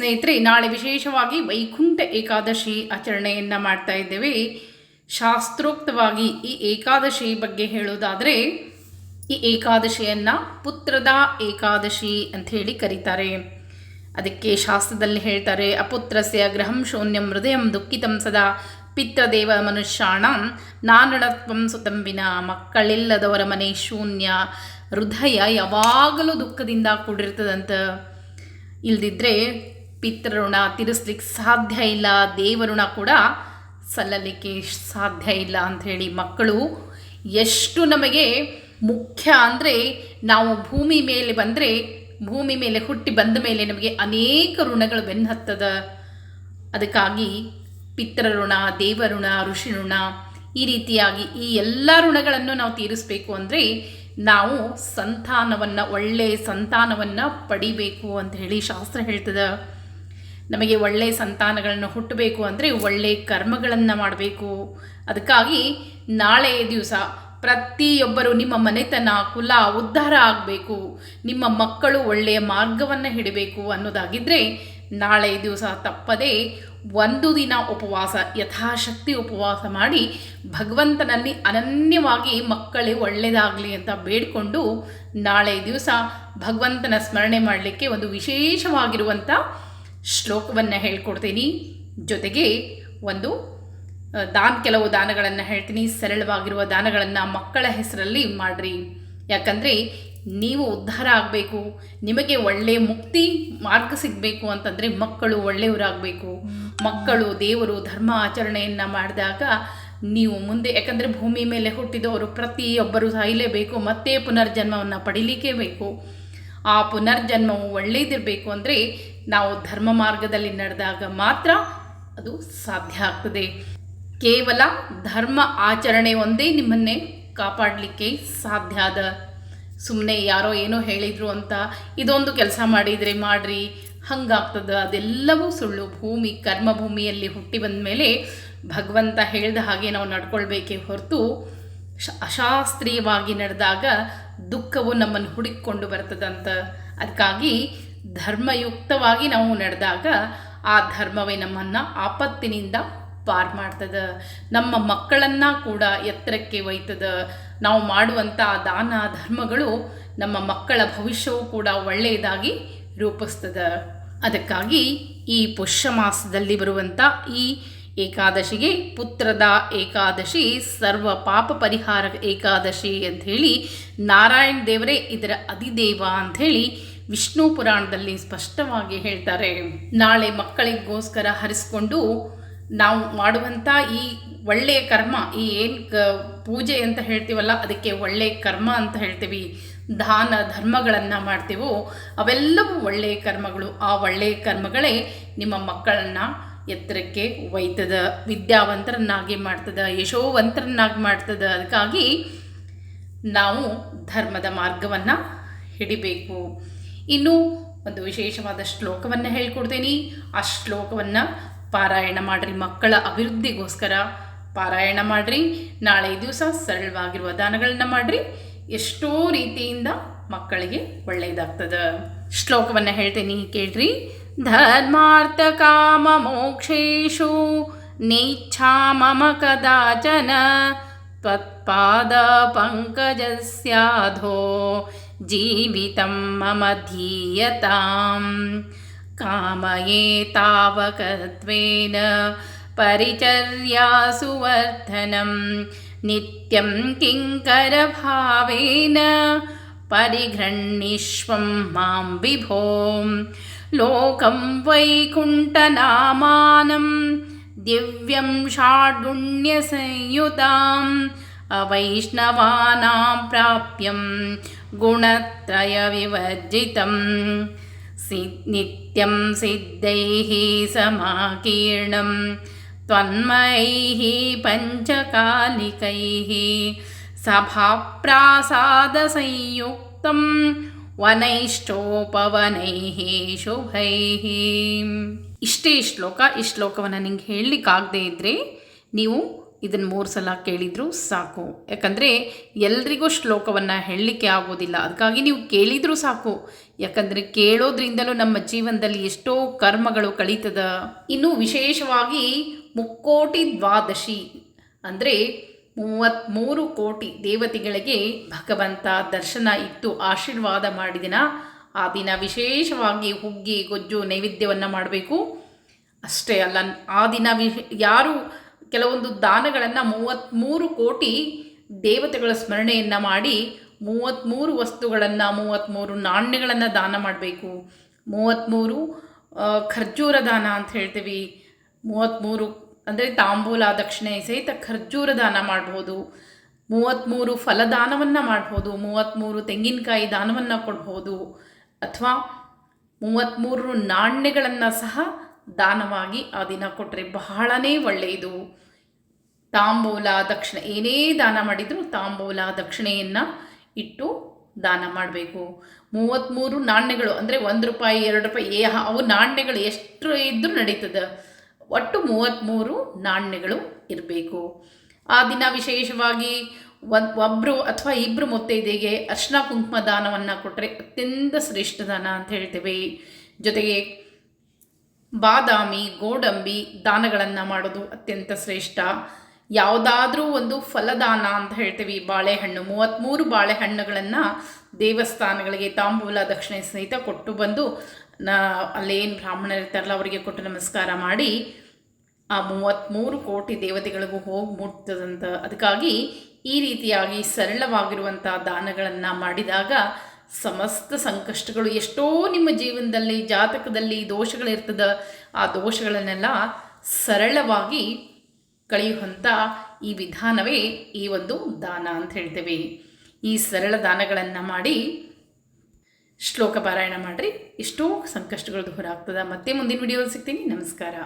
ಸ್ನೇಹಿತರೆ, ನಾಳೆ ವಿಶೇಷವಾಗಿ ವೈಕುಂಠ ಏಕಾದಶಿ ಆಚರಣೆಯನ್ನು ಮಾಡ್ತಾ ಇದ್ದೇವೆ. ಶಾಸ್ತ್ರೋಕ್ತವಾಗಿ ಈ ಏಕಾದಶಿ ಬಗ್ಗೆ ಹೇಳೋದಾದರೆ, ಈ ಏಕಾದಶಿಯನ್ನು ಪುತ್ರದ ಏಕಾದಶಿ ಅಂತ ಹೇಳಿ ಕರೀತಾರೆ. ಅದಕ್ಕೆ ಶಾಸ್ತ್ರದಲ್ಲಿ ಹೇಳ್ತಾರೆ, ಅಪುತ್ರಸ್ಯ ಗೃಹಂ ಶೂನ್ಯಂ ಹೃದಯಂ ದುಃಖಿತಂ ಸದಾ ಪಿತ್ತದೇವ ಮನುಷ್ಯಾಣ ನಾನಡತ್ವಂ ಸುತಂಬಿನ ಮಕ್ಕಳಿಲ್ಲದವರ ಮನೆ ಶೂನ್ಯ. ಹೃದಯ ಯಾವಾಗಲೂ ದುಃಖದಿಂದ ಕೂಡಿರ್ತದಂತ. ಇಲ್ದಿದ್ರೆ ಪಿತೃಋಣ ತೀರಿಸ್ಲಿಕ್ಕೆ ಸಾಧ್ಯ ಇಲ್ಲ, ದೇವಋಣ ಕೂಡ ಸಲ್ಲಲಿಕ್ಕೆ ಸಾಧ್ಯ ಇಲ್ಲ ಅಂತ ಹೇಳಿ ಮಕ್ಕಳು, ಎಷ್ಟು ನಮಗೆ ಮುಖ್ಯ ಅಂದರೆ ನಾವು ಭೂಮಿ ಮೇಲೆ ಬಂದರೆ, ಭೂಮಿ ಮೇಲೆ ಹುಟ್ಟಿ ಬಂದ ಮೇಲೆ ನಮಗೆ ಅನೇಕ ಋಣಗಳು ಬೆನ್ನತ್ತದ ಅದಕ್ಕಾಗಿ ಪಿತೃಋಣ, ದೇವಋಣ ಋಷಿ ಋಣ ಈ ರೀತಿಯಾಗಿ ಈ ಎಲ್ಲ ಋಣಗಳನ್ನು ನಾವು ತೀರಿಸಬೇಕು ಅಂದರೆ ನಾವು ಸಂತಾನವನ್ನು ಒಳ್ಳೆಯ ಸಂತಾನವನ್ನು ಪಡಿಬೇಕು ಅಂತ ಹೇಳಿ ಶಾಸ್ತ್ರ ಹೇಳ್ತದೆ. ನಮಗೆ ಒಳ್ಳೆಯ ಸಂತಾನಗಳನ್ನು ಹುಟ್ಟಬೇಕು ಅಂದರೆ ಒಳ್ಳೆಯ ಕರ್ಮಗಳನ್ನು ಮಾಡಬೇಕು. ಅದಕ್ಕಾಗಿ ನಾಳೆ ದಿವಸ ಪ್ರತಿಯೊಬ್ಬರು ನಿಮ್ಮ ಮನೆತನ, ಕುಲ, ಉದ್ಧಾರ ಆಗಬೇಕು. ನಿಮ್ಮ ಮಕ್ಕಳು ಒಳ್ಳೆಯ ಮಾರ್ಗವನ್ನು ಹಿಡಬೇಕು ಅನ್ನೋದಾಗಿದ್ದರೆ ನಾಳೆ ದಿವಸ ತಪ್ಪದೇ ಒಂದು ದಿನ ಉಪವಾಸ, ಯಥಾಶಕ್ತಿ ಉಪವಾಸ ಮಾಡಿ ಭಗವಂತನಲ್ಲಿ ಅನನ್ಯವಾಗಿ ಮಕ್ಕಳೇ ಒಳ್ಳೆಯದಾಗಲಿ ಅಂತ ಬೇಡಿಕೊಂಡು ನಾಳೆ ದಿವಸ ಭಗವಂತನ ಸ್ಮರಣೆ ಮಾಡಲಿಕ್ಕೆ ಒಂದು ವಿಶೇಷವಾಗಿರುವಂಥ ಶ್ಲೋಕವನ್ನು ಹೇಳ್ಕೊಡ್ತೀನಿ. ಜೊತೆಗೆ ಒಂದು ದಾನ, ಕೆಲವು ದಾನಗಳನ್ನು ಹೇಳ್ತೀನಿ. ಸರಳವಾಗಿರುವ ದಾನಗಳನ್ನು ಮಕ್ಕಳ ಹೆಸರಲ್ಲಿ ಮಾಡಿರಿ. ಯಾಕಂದರೆ ನೀವು ಉದ್ಧಾರ ಆಗಬೇಕು. ನಿಮಗೆ ಒಳ್ಳೆಯ ಮುಕ್ತಿ ಮಾರ್ಗ ಸಿಗಬೇಕು ಅಂತಂದರೆ ಮಕ್ಕಳು ಒಳ್ಳೆಯವರಾಗಬೇಕು. ಮಕ್ಕಳು ದೇವರು ಧರ್ಮ ಆಚರಣೆಯನ್ನು ಮಾಡಿದಾಗ ನೀವು ಮುಂದೆ, ಯಾಕಂದರೆ ಭೂಮಿ ಮೇಲೆ ಹುಟ್ಟಿದವರು ಪ್ರತಿಯೊಬ್ಬರು ಸಾಯಲೇಬೇಕು ಮತ್ತೆ ಪುನರ್ಜನ್ಮವನ್ನು ಪಡಿಲಿಕ್ಕೆ ಬೇಕು. ಆ ಪುನರ್ಜನ್ಮವು ಒಳ್ಳೆಯದಿರಬೇಕು ಅಂದರೆ ನಾವು ಧರ್ಮ ಮಾರ್ಗದಲ್ಲಿ ನಡೆದಾಗ ಮಾತ್ರ ಅದು ಸಾಧ್ಯ ಆಗ್ತದೆ. ಕೇವಲ ಧರ್ಮ ಆಚರಣೆ ಒಂದೇ ನಿಮ್ಮನ್ನೇ ಕಾಪಾಡಲಿಕ್ಕೆ ಸಾಧ್ಯ ಅದ ಸುಮ್ಮನೆ ಯಾರೋ ಏನೋ ಹೇಳಿದರು ಅಂತ ಇದೊಂದು ಕೆಲಸ ಮಾಡಿದರೆ ಮಾಡ್ರಿ, ಹಂಗಾಗ್ತದೆ. ಅದೆಲ್ಲವೂ ಸುಳ್ಳು. ಭೂಮಿ, ಕರ್ಮಭೂಮಿಯಲ್ಲಿ ಹುಟ್ಟಿ ಬಂದ ಮೇಲೆ ಭಗವಂತ ಹೇಳಿದ ಹಾಗೆ ನಾವು ನಡ್ಕೊಳ್ಬೇಕೇ ಹೊರತು ಅಶಾಸ್ತ್ರೀಯವಾಗಿ ನಡೆದಾಗ ದುಃಖವು ನಮ್ಮನ್ನು ಹುಡುಕಿಕೊಂಡು ಬರ್ತದಂತ. ಅದಕ್ಕಾಗಿ ಧರ್ಮಯುಕ್ತವಾಗಿ ನಾವು ನಡೆದಾಗ ಆ ಧರ್ಮವೇ ನಮ್ಮನ್ನು ಆಪತ್ತಿನಿಂದ ಪಾರ್ ಮಾಡ್ತದ. ನಮ್ಮ ಮಕ್ಕಳನ್ನು ಕೂಡ ಎತ್ತರಕ್ಕೆ ಒಯ್ತದ. ನಾವು ಮಾಡುವಂಥ ದಾನ ಧರ್ಮಗಳು ನಮ್ಮ ಮಕ್ಕಳ ಭವಿಷ್ಯವೂ ಕೂಡ ಒಳ್ಳೆಯದಾಗಿ ರೂಪಿಸ್ತದ. ಅದಕ್ಕಾಗಿ ಈ ಪುಷ್ಯ ಮಾಸದಲ್ಲಿ ಬರುವಂಥ ಈ ಏಕಾದಶಿಗೆ ಪುತ್ರದ ಏಕಾದಶಿ, ಸರ್ವ ಪಾಪ ಪರಿಹಾರ ಏಕಾದಶಿ ಅಂಥೇಳಿ ನಾರಾಯಣ ದೇವರೇ ಇದರ ಅಧಿದೇವ ಅಂಥೇಳಿ ವಿಷ್ಣು ಪುರಾಣದಲ್ಲಿ ಸ್ಪಷ್ಟವಾಗಿ ಹೇಳ್ತಾರೆ, ನಾಳೆ ಮಕ್ಕಳಿಗೋಸ್ಕರ ಹರಿಸ್ಕೊಂಡು ನಾವು ಮಾಡುವಂಥ ಈ ಒಳ್ಳೆಯ ಕರ್ಮ, ಈ ಏನು ಕ ಪೂಜೆ ಅಂತ ಹೇಳ್ತೀವಲ್ಲ, ಅದಕ್ಕೆ ಒಳ್ಳೆಯ ಕರ್ಮ ಅಂತ ಹೇಳ್ತೀವಿ, ದಾನ ಧರ್ಮಗಳನ್ನು ಮಾಡ್ತೀವೋ, ಅವೆಲ್ಲವೂ ಒಳ್ಳೆಯ ಕರ್ಮಗಳು. ಆ ಒಳ್ಳೆಯ ಕರ್ಮಗಳೇ ನಿಮ್ಮ ಮಕ್ಕಳನ್ನು ಎತ್ತರಕ್ಕೆ ಒಯ್ತದ, ವಿದ್ಯಾವಂತರನ್ನಾಗಿ ಮಾಡ್ತದ, ಯಶೋವಂತರನ್ನಾಗಿ ಮಾಡ್ತದ. ಅದಕ್ಕಾಗಿ ನಾವು ಧರ್ಮದ ಮಾರ್ಗವನ್ನು ಹಿಡಿಬೇಕು. ಇನ್ನು ಒಂದು ವಿಶೇಷವಾದ ಶ್ಲೋಕವನ್ನು ಹೇಳ್ಕೊಡ್ತೀನಿ. ಆ ಶ್ಲೋಕವನ್ನು ಪಾರಾಯಣ ಮಾಡಿರಿ ಮಕ್ಕಳ ಅಭಿವೃದ್ಧಿಗೋಸ್ಕರ. ಪಾರಾಯಣ ಮಾಡಿರಿ, ನಾಳೆ ದಿವಸ ಸರಳವಾಗಿರುವ ದಾನಗಳನ್ನ ಮಾಡಿರಿ. ಎಷ್ಟೋ ರೀತಿಯಿಂದ ಮಕ್ಕಳಿಗೆ ಒಳ್ಳೆಯದಾಗ್ತದೆ. ಶ್ಲೋಕವನ್ನು ಹೇಳ್ತೀನಿ, ಕೇಳ್ರಿ. ಧರ್ಮಾರ್ಥ ಕಾಮ ಮೋಕ್ಷೇಶು ನೀಚ್ಛಾ ಮಮ ಕದಾಚನ ತ್ವತ್ಪಾದ ಪಂಕಜಸ್ಯಾಧೋ जीवितं मम धीयतां कामये तावकत्वेन परिचर्यासुवर्धनं नित्यं किङ्करभावेन परिघृन्णिष्वं मां विभो। लोकं वैकुण्ठनामानं दिव्यं षाडुण्यसंयुताम् ಅವೈಷ್ಣವಾನಾಂ ಪ್ರಾಪ್ಯಂ ಗುಣತ್ರಯವಿವರ್ಜಿತಂ सि नित्यं सिद्धैः समाकीर्णं त्वन्मयैः पञ्चकालिकैः सभाप्रासादसंयुक्तं ವನೈಷ್ಟೋಪವನೈಃ ಶುಭೈಃ ಇಷ್ಟೇ ಶ್ಲೋಕ ಈ ಶ್ಲೋಕವನ್ನು ನಿಂಗೆ ಹೇಳಲಿಕ್ಕಾಗದೇ ಇದ್ದರೆ ನೀವು ಇದನ್ನು ಮೂರು ಸಲ ಕೇಳಿದರೂ ಸಾಕು. ಯಾಕಂದರೆ ಎಲ್ರಿಗೂ ಶ್ಲೋಕವನ್ನು ಹೇಳಲಿಕ್ಕೆ ಆಗೋದಿಲ್ಲ. ಅದಕ್ಕಾಗಿ ನೀವು ಕೇಳಿದರೂ ಸಾಕು. ಯಾಕಂದರೆ ಕೇಳೋದ್ರಿಂದಲೂ ನಮ್ಮ ಜೀವನದಲ್ಲಿ ಎಷ್ಟೋ ಕರ್ಮಗಳು ಕಳೀತದ. ಇನ್ನು ವಿಶೇಷವಾಗಿ ಮುಕ್ಕೋಟಿ ದ್ವಾದಶಿ ಅಂದರೆ ಮೂವತ್ತ್ಮೂರು ಕೋಟಿ ದೇವತೆಗಳಿಗೆ ಭಗವಂತ ದರ್ಶನ ಇತ್ತು ಆಶೀರ್ವಾದ ಮಾಡಿದಿನ, ಆ ದಿನ ವಿಶೇಷವಾಗಿ ಹುಗ್ಗಿ, ಗೊಜ್ಜು, ನೈವೇದ್ಯವನ್ನು ಮಾಡಬೇಕು. ಅಷ್ಟೇ ಅಲ್ಲ ಆ ದಿನ ವಿ ಯಾರು ಕೆಲವೊಂದು ದಾನಗಳನ್ನು ಮೂವತ್ತ್ಮೂರು ಕೋಟಿ ದೇವತೆಗಳ ಸ್ಮರಣೆಯನ್ನು ಮಾಡಿ ಮೂವತ್ತ್ಮೂರು ವಸ್ತುಗಳನ್ನು ಮೂವತ್ತ್ಮೂರು ನಾಣ್ಯಗಳನ್ನು ದಾನ ಮಾಡಬೇಕು. ಮೂವತ್ತ್ಮೂರು ಖರ್ಜೂರ ದಾನ ಅಂತ ಹೇಳ್ತೀವಿ. ಮೂವತ್ತ್ಮೂರು ಅಂದರೆ ತಾಂಬೂಲ, ದಕ್ಷಿಣೆ ಸಹಿತ ಖರ್ಜೂರ ದಾನ ಮಾಡ್ಬೋದು. ಮೂವತ್ತ್ಮೂರು ಫಲದಾನವನ್ನು ಮಾಡ್ಬೋದು. ಮೂವತ್ತ್ಮೂರು ತೆಂಗಿನಕಾಯಿ ದಾನವನ್ನು ಕೊಡ್ಬೋದು. ಅಥವಾ ಮೂವತ್ತ್ಮೂರು ನಾಣ್ಯಗಳನ್ನು ಸಹ ದಾನವಾಗಿ ಆ ದಿನ ಕೊಟ್ಟರೆ ಬಹಳನೇ ಒಳ್ಳೆಯದು. ತಾಂಬೂಲ ದಕ್ಷಿಣ, ಏನೇ ದಾನ ಮಾಡಿದರೂ ತಾಂಬೂಲ ದಕ್ಷಿಣೆಯನ್ನು ಇಟ್ಟು ದಾನ ಮಾಡಬೇಕು. ಮೂವತ್ತ್ಮೂರು ನಾಣ್ಯಗಳು, ಅಂದರೆ ಒಂದು ರೂಪಾಯಿ, ಎರಡು ರೂಪಾಯಿ, ಏ ಅವು ನಾಣ್ಯಗಳು ಎಷ್ಟು ಇದ್ದರೂ ನಡೀತದೆ. ಒಟ್ಟು ಮೂವತ್ತ್ಮೂರು ನಾಣ್ಯಗಳು ಇರಬೇಕು. ಆ ದಿನ ವಿಶೇಷವಾಗಿ ಒಬ್ಬರು ಅಥವಾ ಇಬ್ಬರು ಮುತ್ತೈದೆಗೆ ಅರ್ಶನ ಕುಂಕುಮ ದಾನವನ್ನು ಕೊಟ್ಟರೆ ಅತ್ಯಂತ ಶ್ರೇಷ್ಠ ದಾನ ಅಂತ ಹೇಳ್ತೇವೆ. ಜೊತೆಗೆ ಬಾದಾಮಿ, ಗೋಡಂಬಿ ದಾನಗಳನ್ನು ಮಾಡೋದು ಅತ್ಯಂತ ಶ್ರೇಷ್ಠ. ಯಾವುದಾದ್ರೂ ಒಂದು ಫಲದಾನ ಅಂತ ಹೇಳ್ತೀವಿ ಬಾಳೆಹಣ್ಣು. ಮೂವತ್ತ್ಮೂರು ಬಾಳೆಹಣ್ಣುಗಳನ್ನು ದೇವಸ್ಥಾನಗಳಿಗೆ ತಾಂಬೂಲ ದಕ್ಷಿಣೆ ಸಹಿತ ಕೊಟ್ಟು ಬಂದು ನ, ಅಲ್ಲೇನು ಬ್ರಾಹ್ಮಣರಿರ್ತಾರಲ್ಲ ಅವರಿಗೆ ಕೊಟ್ಟು ನಮಸ್ಕಾರ ಮಾಡಿ ಆ ಮೂವತ್ತ್ಮೂರು ಕೋಟಿ ದೇವತೆಗಳಿಗೂ ಹೋಗಿ ಮುಟ್ತದಂತ. ಅದಕ್ಕಾಗಿ ಈ ರೀತಿಯಾಗಿ ಸರಳವಾಗಿರುವಂಥ ದಾನಗಳನ್ನು ಮಾಡಿದಾಗ ಸಮಸ್ತ ಸಂಕಷ್ಟಗಳು ಎಷ್ಟೋ ನಿಮ್ಮ ಜೀವನದಲ್ಲಿ, ಜಾತಕದಲ್ಲಿ ದೋಷಗಳಿರ್ತದ. ಆ ದೋಷಗಳನ್ನೆಲ್ಲ ಸರಳವಾಗಿ ಕಳೆಯುವಂಥ ಈ ವಿಧಾನವೇ ಈ ಒಂದು ದಾನ ಅಂತ ಹೇಳ್ತೇವೆ. ಈ ಸರಳ ದಾನಗಳನ್ನು ಮಾಡಿ ಶ್ಲೋಕ ಪಾರಾಯಣ ಮಾಡಿರಿ. ಎಷ್ಟೋ ಸಂಕಷ್ಟಗಳು ದೂರ ಆಗ್ತದೆ. ಮತ್ತೆ ಮುಂದಿನ ವಿಡಿಯೋ ಸಿಗ್ತೀನಿ. ನಮಸ್ಕಾರ.